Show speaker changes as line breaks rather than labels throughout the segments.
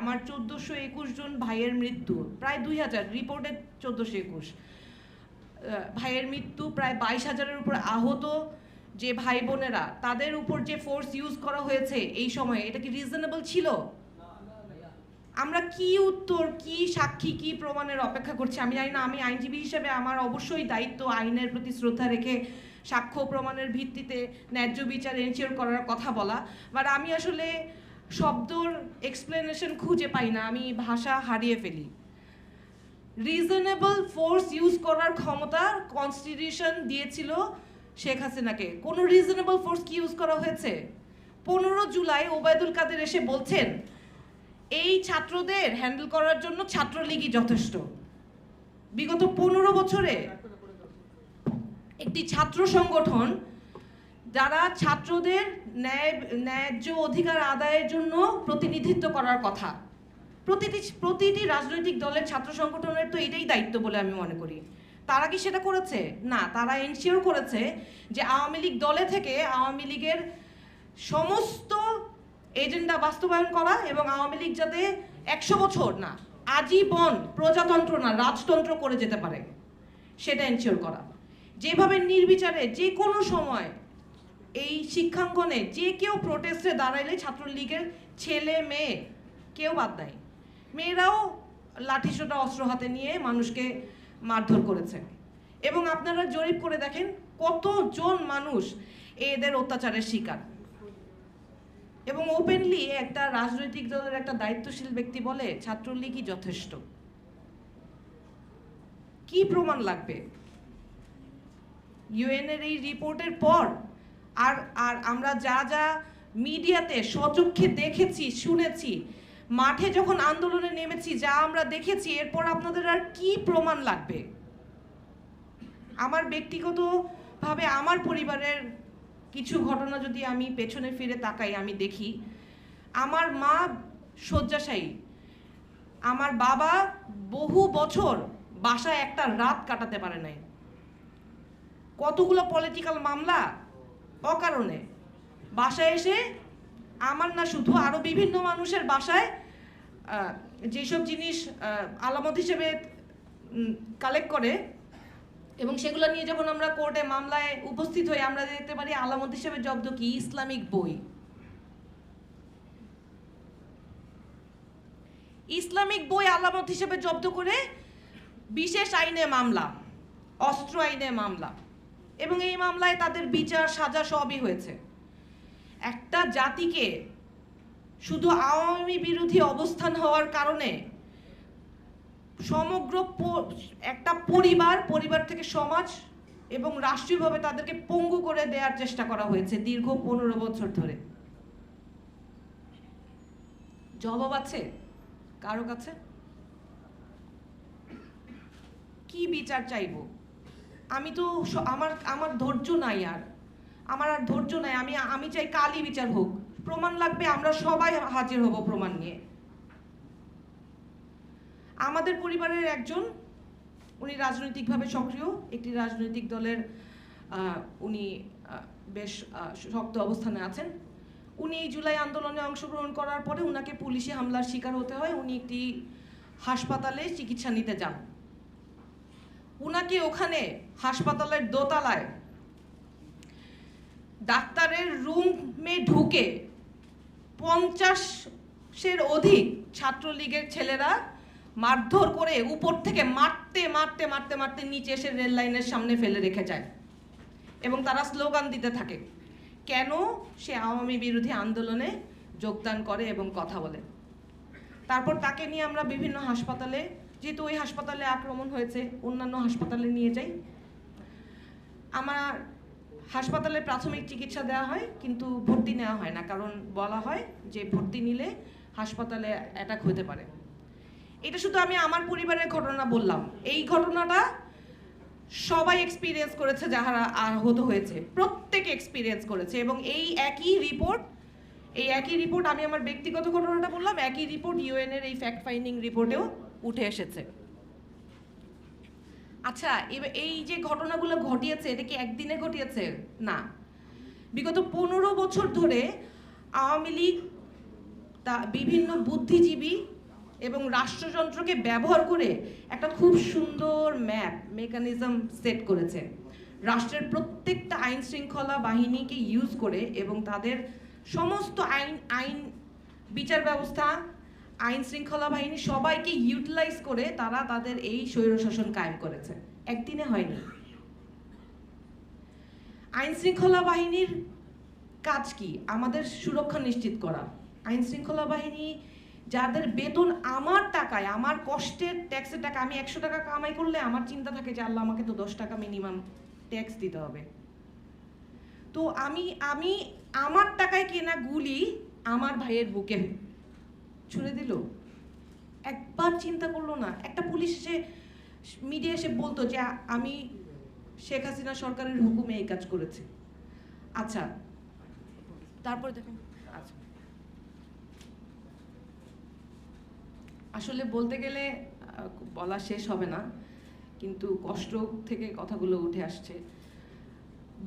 আমার চোদ্দোশো একুশ জন ভাইয়ের মৃত্যু, প্রায় দুই হাজার, রিপোর্টে চোদ্দোশো একুশ। ভাইয়ের মৃত্যু প্রায় বাইশ হাজারের উপর আহত যে ভাই বোনেরা, তাদের উপর যে ফোর্স ইউজ করা হয়েছে এই সময়ে, এটা কি রিজনেবল ছিল? আমরা কি উত্তর, কি সাক্ষী, কি প্রমাণের অপেক্ষা করছি? আমি জানি না, আমি আইনজীবী হিসেবে আমার অবশ্যই দায়িত্ব আইনের প্রতি শ্রদ্ধা রেখে সাক্ষ্য প্রমাণের ভিত্তিতে ন্যায্য বিচার এনশিওর করার কথা বলা। বাট আমি আসলে শব্দর এক্সপ্লেনেশন খুঁজে পাই না, আমি ভাষা হারিয়ে ফেলি। রিজনেবল ফোর্স ইউজ করার ক্ষমতা কনস্টিটিউশন দিয়েছিল শেখ হাসিনাকে। কোনো রিজনেবল ফোর্স কি ইউজ করা হয়েছে? পনেরো জুলাই ওবায়দুল কাদের এসে বলছেন, এই ছাত্রদের হ্যান্ডেল করার জন্য ছাত্রলীগই যথেষ্ট। বিগত পনেরো বছরে একটি ছাত্র সংগঠন যারা ছাত্রদের ন্যায়, ন্যায্য অধিকার আদায়ের জন্য প্রতিনিধিত্ব করার কথা। প্রতিটি প্রতিটি রাজনৈতিক দলের ছাত্র সংগঠনের তো এটাই দায়িত্ব বলে আমি মনে করি। তারা কি সেটা করেছে? না, তারা এনশিওর করেছে যে আওয়ামী লীগ দলে থেকে আওয়ামী লীগের সমস্ত এজেন্ডা বাস্তবায়ন করা এবং আওয়ামী লীগ যাতে একশো বছর, না, আজীবন প্রজাতন্ত্র না, রাজতন্ত্র করে যেতে পারে, সেটা এনশিওর করা। যেভাবে নির্বিচারে যে কোনো সময় এই শিক্ষাঙ্গনে যে কেউ প্রোটেস্টে দাঁড়াইলে ছাত্রলীগের ছেলে, মেয়ে, কেউ বাদ দেয় মেয়েরাও লাঠিসোটা অস্ত্র হাতে নিয়ে মানুষকে মারধর করেছে। এবং আপনারা জরিপ করে দেখেন কতজন মানুষ এদের অত্যাচারের শিকার। এবং ওপেনলি একটা রাজনৈতিক দলের একটা দায়িত্বশীল ব্যক্তি বলে ছাত্রলীগই যথেষ্ট। কি প্রমাণ লাগবে? ইউএনের এই রিপোর্টের পর আর আর আমরা যা যা মিডিয়াতে সচক্ষে দেখেছি, শুনেছি, মাঠে যখন আন্দোলনে নেমেছি, যা আমরা দেখেছি, এরপর আপনাদের আর কি প্রমাণ লাগবে? আমার ব্যক্তিগতভাবে আমার পরিবারের কিছু ঘটনা যদি আমি পেছনে ফিরে তাকাই, আমি দেখি, আমার মা শয্যাশায়ী। আমার বাবা বহু বছর বাসায় একটা রাত কাটাতে পারে নাই। কতগুলো পলিটিক্যাল মামলা অকারণে। বাসায় এসে আমার না শুধু আরও বিভিন্ন মানুষের বাসায় যেসব জিনিস আলামত হিসেবে কালেক্ট করে এবং সেগুলো নিয়ে যখন আমরা কোর্টে মামলায় উপস্থিত হই, আমরা দেখতে পারি আলামত হিসেবে জব্দ কি? ইসলামিক বই। ইসলামিক বই আলামত হিসেবে জব্দ করে বিশেষ আইনে মামলা, অস্ত্র আইনে মামলা। এবং এই মামলায় তাদের বিচার, সাজা সবই হয়েছে। একটা জাতিকে শুধু আওয়ামী বিরোধী অবস্থান হওয়ার কারণে সমগ্র একটা পরিবার পরিবার থেকে সমাজ এবং রাষ্ট্রীয়ভাবে তাদেরকে পঙ্গু করে দেওয়ার চেষ্টা করা হয়েছে দীর্ঘ পনেরো বছর ধরে। জবাব আছে? কারও কাছে? কি বিচার চাইব? আমি তো আমার আমার ধৈর্য নাই আর। আমার আর ধৈর্য নাই, আমি আমি চাই কালই বিচার হোক। প্রমাণ লাগবে, আমরা সবাই হাজির হব প্রমাণ নিয়ে। আমাদের পরিবারের একজন, উনি রাজনৈতিকভাবে সক্রিয়, একটি রাজনৈতিক দলের উনি বেশ শক্ত অবস্থানে আছেন। উনি এই জুলাই আন্দোলনে অংশগ্রহণ করার পরে উনাকে পুলিশে হামলার শিকার হতে হয়। উনি একটি হাসপাতালে চিকিৎসা নিতে যান। উনাকে ওখানে হাসপাতালের দোতলায় ডাক্তারের রুমে ঢুকে পঞ্চাশের অধিক ছাত্রলীগের ছেলেরা মারধর করে উপর থেকে মারতে মারতে মারতে মারতে নিচে এসে রেল লাইনের সামনে ফেলে রেখে যায় এবং তারা স্লোগান দিতে থাকে, কেন সে আওয়ামী বিরোধী আন্দোলনে যোগদান করে এবং কথা বলে? তারপর তাকে নিয়ে আমরা বিভিন্ন হাসপাতালে যেহেতু ওই হাসপাতালে আক্রমণ হয়েছে, অন্যান্য হাসপাতালে নিয়ে যাই। আমার হাসপাতালে প্রাথমিক চিকিৎসা দেওয়া হয়, কিন্তু ভর্তি নেওয়া হয় না। কারণ বলা হয় যে ভর্তি নিলে হাসপাতালে অ্যাটাক হতে পারে। এটা শুধু আমি আমার পরিবারের ঘটনা বললাম। এই ঘটনাটা সবাই এক্সপিরিয়েন্স করেছে যাহারা আহত হয়েছে। প্রত্যেকে এক্সপিরিয়েন্স করেছে এবং এই একই রিপোর্ট এই একই রিপোর্ট আমি আমার ব্যক্তিগত ঘটনাটা বললাম, একই রিপোর্ট ইউএন এর এই ফ্যাক্ট ফাইন্ডিং রিপোর্টেও উঠে এসেছে। আচ্ছা এবার এই যে ঘটনাগুলো ঘটিয়েছে, এটা কি একদিনে ঘটিয়েছে? না। বিগত পনেরো বছর ধরে আওয়ামী লীগ তা বিভিন্ন বুদ্ধিজীবী এবং রাষ্ট্রযন্ত্রকে ব্যবহার করে একটা খুব সুন্দর ম্যাপ, মেকানিজম সেট করেছে। রাষ্ট্রের প্রত্যেকটা আইন শৃঙ্খলা বাহিনীকে ইউজ করে এবং তাদের সমস্ত আইন আইন বিচার ব্যবস্থা আইন শৃঙ্খলা বাহিনী সবাইকে ইউটিলাইজ করে তারা তাদের এই স্বৈরশাসন কায়েম করেছে। একদিনে হয়নি। আইন শৃঙ্খলা বাহিনীর কাজ কি? আমাদের সুরক্ষা নিশ্চিত করা। আইন শৃঙ্খলা বাহিনী যাদের বেতন আমার টাকায়, আমার কষ্টের ট্যাক্সের টাকা, আমি একশো টাকা কামাই করলে আমার চিন্তা থাকে যে আল্লাহ আমাকে তো দশ টাকা মিনিমাম ট্যাক্স দিতে হবে। তো আমি আমি আমার টাকায় কেনা গুলি আমার ভাইয়ের বুকে। ছুড়ে দিল। একবার চিন্তা করল না। একটা পুলিশ এসে মিডিয়া এসে বলতো যে আমি শেখ হাসিনা সরকারের হুকুমে এই কাজ করেছি। আচ্ছা তারপরে দেখুন। আচ্ছা। আসলে বলতে গেলে বলা শেষ হবে না। কিন্তু কষ্ট থেকে কথাগুলো উঠে আসছে।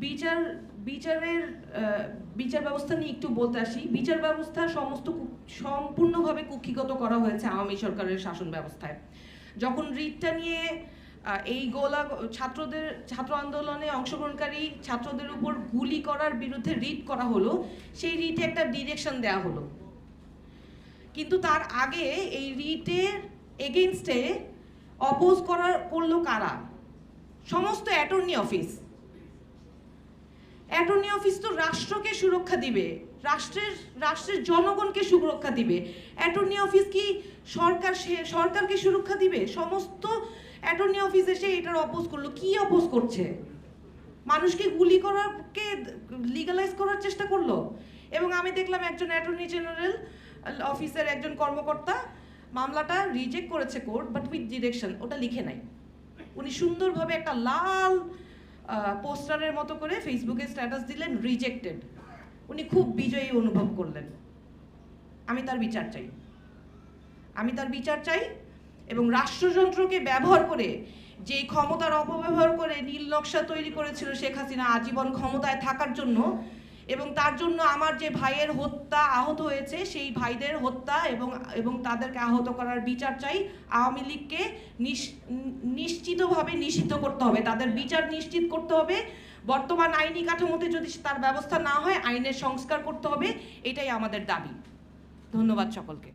বিচার, বিচারের বিচার ব্যবস্থা নিয়ে একটু বলতে আসি। বিচার ব্যবস্থা সমস্ত সম্পূর্ণভাবে কুক্ষিগত করা হয়েছে আওয়ামী সরকারের শাসন ব্যবস্থায়। যখন রিটটা নিয়ে এই গোলা, ছাত্রদের, ছাত্র আন্দোলনে অংশগ্রহণকারী ছাত্রদের উপর গুলি করার বিরুদ্ধে রিট করা হলো, সেই রিটে একটা ডিরেকশন দেওয়া হলো। কিন্তু তার আগে এই রিটের এগেনস্টে অপোজ করার করল কারা? সমস্ত অ্যাটর্নি অফিস অ্যাটর্নি অফিস তো রাষ্ট্রকে সুরক্ষা দিবে। রাষ্ট্রের রাষ্ট্রের জনগণকে সুরক্ষা দিবে। অ্যাটর্নি অফিস কি সরকার সে- সরকারকে সুরক্ষা দিবে? সমস্ত অ্যাটর্নি অফিস এসে এটার অপোজ করল। কি অপোজ করছে? মানুষকে গুলি করারকে লিগালাইজ করার চেষ্টা করল? এবং আমি দেখলাম একজন অ্যাটর্নি জেনারেল, অফিসের একজন কর্মকর্তা মামলাটা রিজেক্ট করেছে কোর্ট বাট উইথ ডিরেকশন ওটা লিখে নাই। উনি সুন্দরভাবে একটা লাল পোস্টারের মতো করে ফেসবুকে স্ট্যাটাস দিলেন রিজেক্টেড উনি খুব বিজয়ী অনুভব করলেন। আমি তার বিচার চাই। আমি তার বিচার চাই এবং রাষ্ট্রযন্ত্রকে ব্যবহার করে যে ক্ষমতার অপব্যবহার করে নীল নকশা তৈরি করেছিল শেখ হাসিনা, আজীবন ক্ষমতায় থাকার জন্য এবং তার জন্য আমার যে ভাইয়ের হত্যা আহত হয়েছে, সেই ভাইদের হত্যা এবং এবং তাদেরকে আহত করার বিচার চাই। আওয়ামী লীগকে নিশ্চিতভাবে নিষিদ্ধ করতে হবে। তাদের বিচার নিশ্চিত করতে হবে। বর্তমান আইনি কাঠামোতে যদি তার ব্যবস্থা না হয়, আইনের সংস্কার করতে হবে। এটাই আমাদের দাবি। ধন্যবাদ সকলকে।